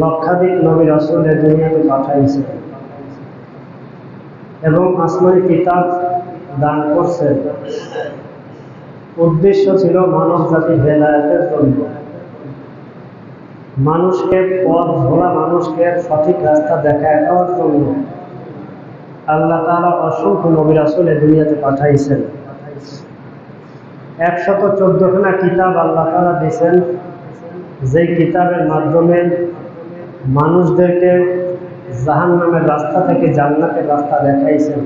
লক্ষাধিক পাঠাইছে এবং আসমানি কিতাব দান করছে। উদ্দেশ্য ছিল মানব জাতি হেদায়তের জন্য। মানুষকে পথ ভোলা, মানুষকে সঠিক রাস্তা দেখায় দেওয়ার জন্য। আল্লাহ তালা অসংখ্য নবীর আসলে দুনিয়াতে পাঠাইছেন। একশত চোদ্দখানা কিতাব আল্লাহ তালা দিয়েছেন। যে কিতাবের মাধ্যমে মানুষদেরকে জাহান নামের রাস্তা থেকে জান্নাতের রাস্তা দেখাইছেন।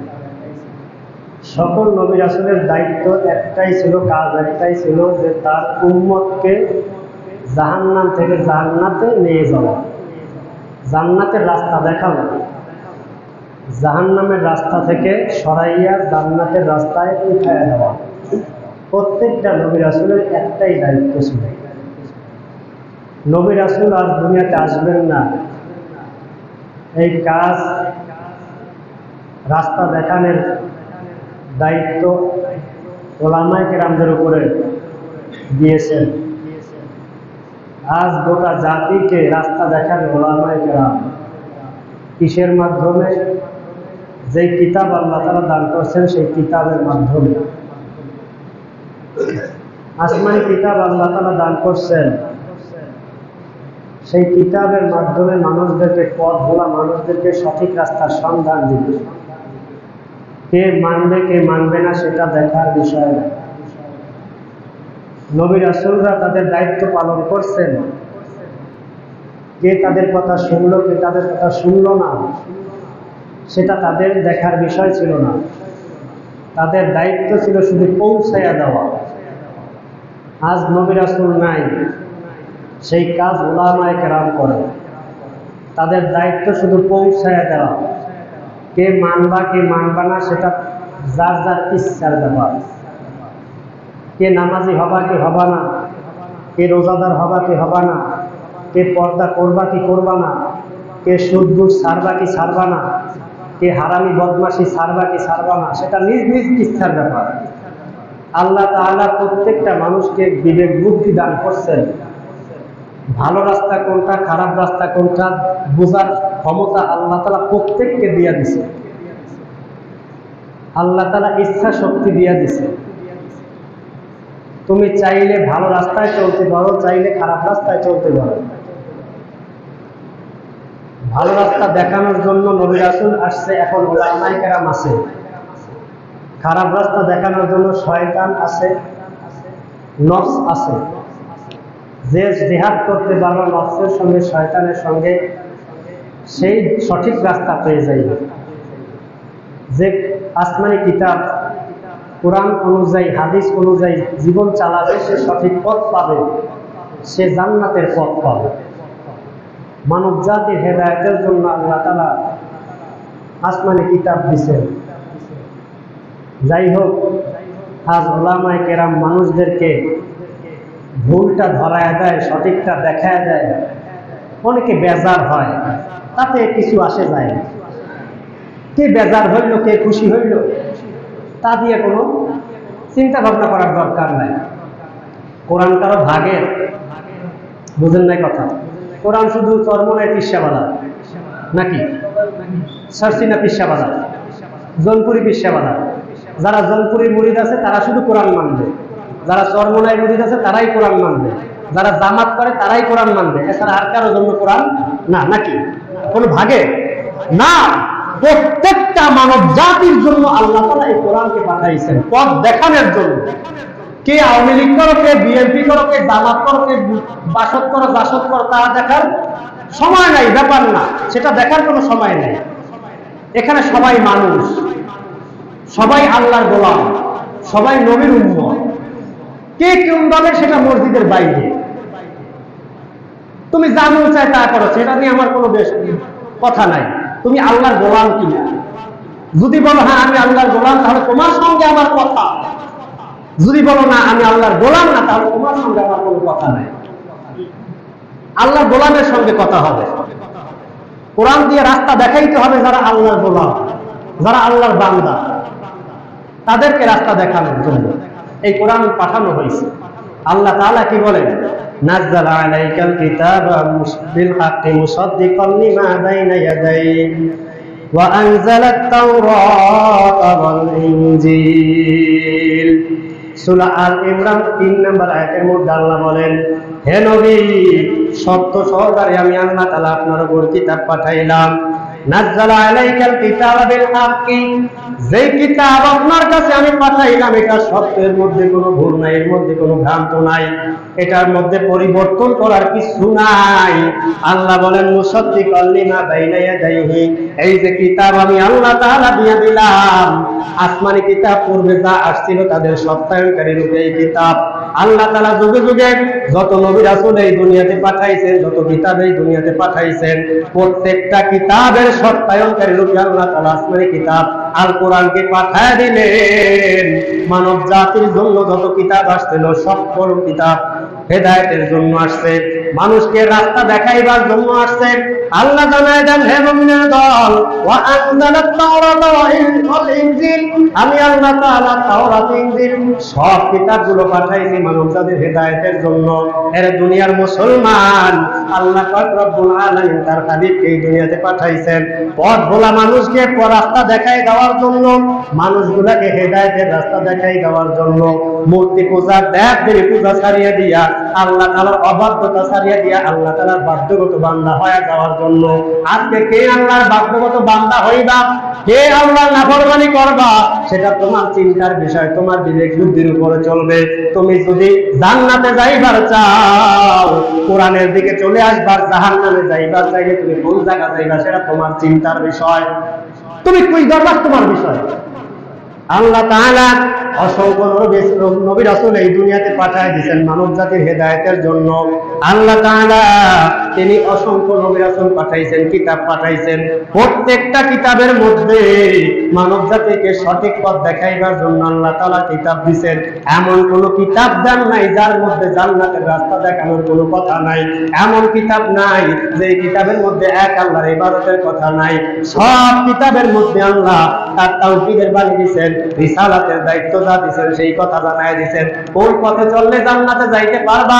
সকল নবীর আসলের দায়িত্ব একটাই ছিল কাজ একটাই ছিল যে তার উম্মতকে জাহান্নাম থেকে জান্নাতে নিয়ে যাওয়া। জান্নাতের রাস্তা দেখানো। জাহান্নামের রাস্তা থেকে সরাইয়া জান্নাতের রাস্তায় উঠায় দেওয়া। প্রত্যেকটা নবীর আসলের একটাই দায়িত্ব ছিল। নবীর আসল আর দুনিয়াতে আসবেন না। এই কাজ, রাস্তা দেখানোর দায়িত্ব ওলামাই কেরামদের উপরে দিয়েছেন। আজ গোটা জাতিকে রাস্তা দেখান ওলামাই কেরাম। কিসের মাধ্যমে? যে কিতাব আল্লাহ তারা দান করছেন সেই কিতাবের মাধ্যমে। আসমানি কিতাব আল্লাহ তালা দান করছেন। সেই কিতাবের মাধ্যমে মানুষদেরকে পথ ভোলা মানুষদেরকে সঠিক রাস্তার সন্ধান দিবে। কে মানবে কে মানবে না সেটা দেখার বিষয় নবীর আসলরা তাদের দায়িত্ব পালন করছেন। কে তাদের কথা শুনলো, কে তাদের কথা শুনলো না সেটা তাদের দেখার বিষয় ছিল না। তাদের দায়িত্ব ছিল শুধু পৌঁছাইয়া দেওয়া। আজ আসল নাই, সেই কাজ ওলামায় কেরাম করে। তাদের দায়িত্ব শুধু পৌঁছাইয়া দেওয়া। কে মানবা কে মানবা না, সেটা যার যার ইচ্ছার ব্যাপার। কে নামাজি হবা, কে হবা না। কে রোজাদার হবা, কে হবা না। কে পর্দা করবা, কি করবা না। কে সুদ গুড় সারবা, কি সারবা না। কে হারামি বদমাসি সারবা কি সারবা না, সেটা নিজ নিজ ইচ্ছার ব্যাপার। আল্লাহ তাআলা প্রত্যেকটা মানুষকে বিবেক বুদ্ধি দান করছেন। ভালো রাস্তা কোনটা, খারাপ রাস্তা কোনটা, বোঝার ক্ষমতা আল্লাহ তালা প্রত্যেককে দিয়া দিছে। আল্লাহ তালা ইচ্ছা শক্তি দিয়া দিছে। তুমি চাইলে ভালো রাস্তায় চলতে পারো, চাইলে খারাপ রাস্তায় চলতে পারো। ভালো রাস্তা দেখানোর জন্য নবী রাসুল আসছে, এখন ওলামাই কেরাম আছে। খারাপ রাস্তা দেখানোর জন্য শয়তান আছে, নফস আছে। যে জেহাদ করতে পারল নফসের সঙ্গে, শয়তানের সঙ্গে, সেই সঠিক রাস্তা পেয়ে যাইবে যে আসমানি কিতাব, কোরআন অনুযায়ী, হাদিস অনুযায়ী জীবন চালাবে, সে সঠিক পথ পাবে, সে জান্নাতের পথ পাবে। মানব জাতির হেদায়তের জন্য আল্লাহ তালা আসমানি কিতাব দিছেন। যাই হোক আজ ওলামায় কেরাম মানুষদেরকে ভুলটা ধরায় দেয়, সঠিকটা দেখায় দেয়। অনেকে বেজার হয়, তাতে কিছু আসে যায় কে বেজার হইল, কে খুশি হইল, তা দিয়ে কোনো চিন্তা ভাবনা করার দরকার নাই। কোরআন কারও ভাগের, বুঝেন নাই কথা? কোরআন শুধু চর্মনায় পিসাবাদা নাকি? সারসিনা পিসাবাদা জনপুরি পিসাবাদা যারা জনপুরির মুরিদ আছে, তারা শুধু কোরআন মানবে। যারা চর্মনায় মুরিদ আছে, তারাই কোরআন মানবে। যারা জামাত করে, তারাই কোরআন মানবে। এছাড়া আর কারও জন্য কোরআন না, নাকি? কোনো ভাগে? না! প্রত্যেকটা মানব জাতির জন্য আল্লাহ তালা এই কোরআনকে পাঠাইছেন, পথ দেখানোর জন্য। কে আওয়ামী লীগ করো, কে বিএনপি করো, কে জামাত করো, কে বাসত করো জাসত করো, তা দেখার সময় নাই, ব্যাপার না। সেটা দেখার কোনো সময় নেই। এখানে সবাই মানুষ, সবাই আল্লাহর গোলাম, সবাই নবীর উম্মত। কে কোন দলের, সেটা মসজিদের বাইরে। তুমি যা মন চায় তা করো, সেটা নিয়ে আমার কোনো বেশ কথা নাই। তুমি আল্লাহর গোলাম কিনা? যদি বলো হ্যাঁ আমি আল্লাহর গোলাম, তাহলে তোমার সঙ্গে আমার কথা। যদি বলো না, আমি আল্লাহর গোলাম না, তাহলে তোমার সঙ্গে আমার কোনো কথা নাই। আল্লাহ গোলামের সঙ্গে কথা হবে। কোরআন দিয়ে রাস্তা দেখাইতে হবে যারা আল্লাহর গোলাম, যারা আল্লাহর বান্দা। তাদেরকে রাস্তা দেখানোর জন্য এই কোরআন পাঠানো হয়েছে। আল্লাহ তাআলা কি বলেন? তাওরাতা সূরা আল ইমরান, তিন নম্বর আয়াতের মধ্যে আল্লাহ বলেন, হে নবী সত্য সহকারে আমি আল্লাহ তালা আপনার উপর কিতাব পাঠাইলাম। পরিবর্তন করার কিছু নাই। আল্লাহ বলেন, মুসাদ্দিকাল লিমা বাইনা ইয়াদাইহি। এই যে কিতাব আমি আল্লাহ তাআলা দিয়ে দিলাম, আসমানি কিতাব পূর্বে যা আসছিল তাদের সত্যায়নকারী রূপে এই কিতাব। আল্লাহ তালা যুগে যুগে যত নবী রাসূল এই দুনিয়াতে পাঠাইছেন, যত কিতাব এই দুনিয়াতে পাঠাইছেন, প্রত্যেকটা কিতাবের সত্যায়নকারী রূপে আল্লাহ তাআলা আসমানি কিতাব আল কোরআনকে পাঠায় দিলেন। মানব জাতির জন্য যত কিতাব আসছিল সকল কিতাব হেদায়তের জন্য আসছে। মানুষকে রাস্তা দেখাইবার জন্য আসছে আল্লাহ জানায় দেন, হে মুমিনের দল, ওয়া আনজালাত তাওরাতা ওয়া ইনজিল। আমি আল্লাহ তাআলা তাওরাত, ইনজিল। সব কিতাবগুলো পাঠাইছি মানব জাতির হেদায়েতের জন্য। এর দুনিয়ার মুসলমান আল্লাহ পাক রব্বুল আলামিন তার হাবিবকে এই দুনিয়াতে পাঠাইছেন। পথ ভোলা মানুষকে রাস্তা দেখাই দেওয়ার জন্য, মানুষগুলাকে হেদায়েতের রাস্তা দেখাই দেওয়ার জন্য। মূর্তি পূজা দেব দেবী পূজা ছাড়িয়ে দিয়া আল্লাহ তাআলার অবাধ্যতা চিন্তার বিষয়, তোমার বিবেক বুদ্ধির উপরে চলবে। তুমি যদি জান্নাতে যাইবার চাও, কোরআনের দিকে চলে আসবার যাইবার চাইলে তুমি কোন জায়গা যাইবা, সেটা তোমার চিন্তার বিষয়। তুমি তোমার বিষয়? আল্লাহ তাআলা অসংখ্য নবী- নবী এই দুনিয়াতে পাঠায় দিয়েছেন মানব জাতির হেদায়েতের জন্য। আল্লাহ তাআলা তিনি অসংখ্য নবী রাসূল পাঠাইছেন, কিতাব পাঠাইছেন। প্রত্যেকটা কিতাবের মধ্যে মানব জাতিকে সঠিক পথ দেখাইবার জন্য আল্লাহ তাআলা কিতাব দিবেন এমন কোন কিতাব দেন নাই যার মধ্যে জান্নাতের রাস্তা দেখানোর কোনো কথা নাই। এমন কিতাব নাই যে কিতাবের মধ্যে এক আল্লাহর ইবাদতের কথা নাই। সব কিতাবের মধ্যে আল্লাহ তার তাওহীদের বাণী দিবেন রিসালাতের দায়িত্ব যা সেই কথা কোন পথে চললে জান্নাতে যাইতে পারবা?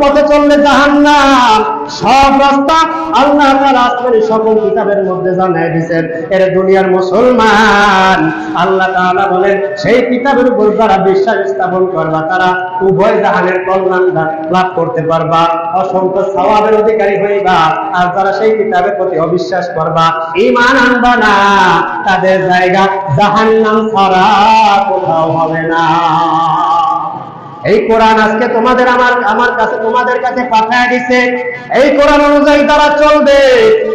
পথে চললে জাহান্নাম? সব রাস্তা আল্লাহ তাআলা আসমানি সকল কিতাবের মধ্যে দিবেন এর দুনিয়ার মুসলমান, আল্লাহ তাআলা বলেন, সেই কিতাবের উপর যারা বিশ্বাস স্থাপন করবা, তারা উভয় জাহানের কল্যাণ লাভ করতে পারবা। অসংখ্য সওয়াবের অধিকারী হইবা, আর যারা সেই কিতাবের প্রতি অবিশ্বাস করবা, ঈমান আনবা না। তাদের জায়গা জাহান্নাম কোথাও হবে না। এই কোরআন আজকে তোমাদের আমার আমার কাছে, তোমাদের কাছে পাঠায় দিছে। এই কোরআন অনুযায়ী তারা চলবে,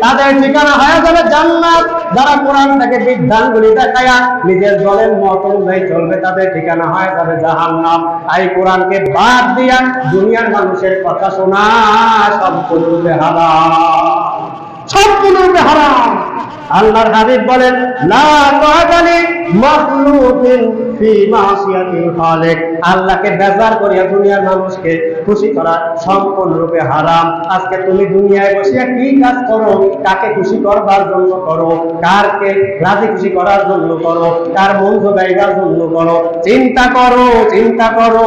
তাদের ঠিকানা হয়ে যাবে জান্নাত। যারা কোরআনটাকে নিজের দলের মত অনুযায়ী চলবে, তাদের ঠিকানা হয়ে যাবে জাহান্নাম। তাই কোরআনকে বাদ দিয়া দুনিয়ার মানুষের কথা শোনা সম্পূর্ণরূপে হারাম সম্পূর্ণরূপে হারাম। আল্লাহর হাবিব বলেন, লা আল্লাহকে বেজার করিয়া দুনিয়ার মানুষকে খুশি করা সম্পূর্ণরূপে হারাম। আজকে তুমি দুনিয়ায় বসিয়া কি কাজ করো? কাকে খুশি করবার জন্য করো? কারকে রাজি খুশি করার জন্য করো? কার জন্য করো? চিন্তা করো চিন্তা করো।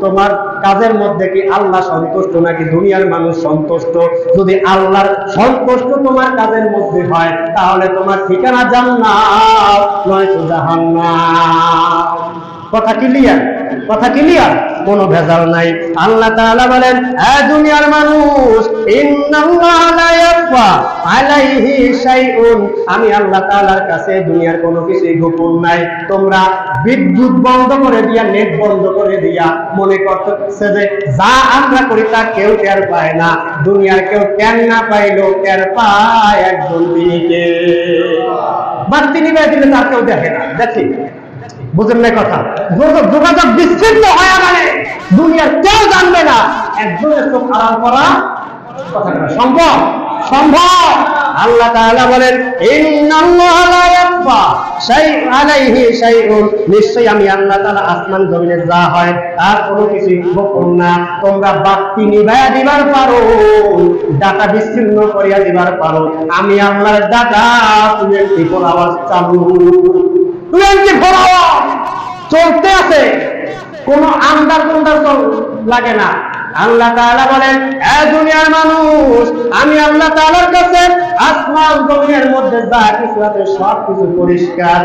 তোমার কাজের মধ্যে কি আল্লাহ সন্তুষ্ট নাকি দুনিয়ার মানুষ সন্তুষ্ট? যদি আল্লাহর সন্তুষ্ট তোমার কাজের মধ্যে হয়, তাহলে তোমার ঠিকানা জান্নাত। নয়তো কথা ক্লিয়ার কথা ক্লিয়ার কোনো ভেজাল নাই। আল্লাহ তাআলা বলেন দুনিয়ার মানুষ আলাইহি শাইউন। আমি আল্লাহ তাআলার কাছে দুনিয়ার কোনো কিছু গোপন নাই। তোমরা বিদ্যুৎ বন্ধ করে দিয়া, নেট বন্ধ করে দিয়া মনে করতেছে যে, যা আমরা করি তা কেউ টের পায় না। দুনিয়ার কেউ টের না পাইলেও টের পায় একজন তিনিকে বাড়তি নিবে দিলে তার কেউ দেখে না। দেখি। বুঝেন না কথা? যোগ- যোগাযোগ বিচ্ছিন্ন হয়ে গেলে দুনিয়ার কেউ জানবে না। একজনের চোখ আড়াল করা সম্ভব? সম্ভব। আল্লাহ তাআলা বলেন, ইন্নাল্লাহা লা সেই আলাইহি শাইউন। আমি আল্লাহ তাআলা আসমান জমিনে যা হয়, তার কোনো কিছু না। তোমরা দিবার পারো, ডাটা বিচ্ছিন্ন করিয়া দিবার পারো। আমি আল্লাহর ডাটা চালু। চলতে আছে। কোনো আন্দার কুন্দার লাগে না। আল্লাহ তাআলা বলেন, এ দুনিয়ার মানুষ, আমি আল্লাহ তাআলার কাছে আসমান, জমিনের মধ্যে যা কিছু আছে সব কিছু পরিষ্কার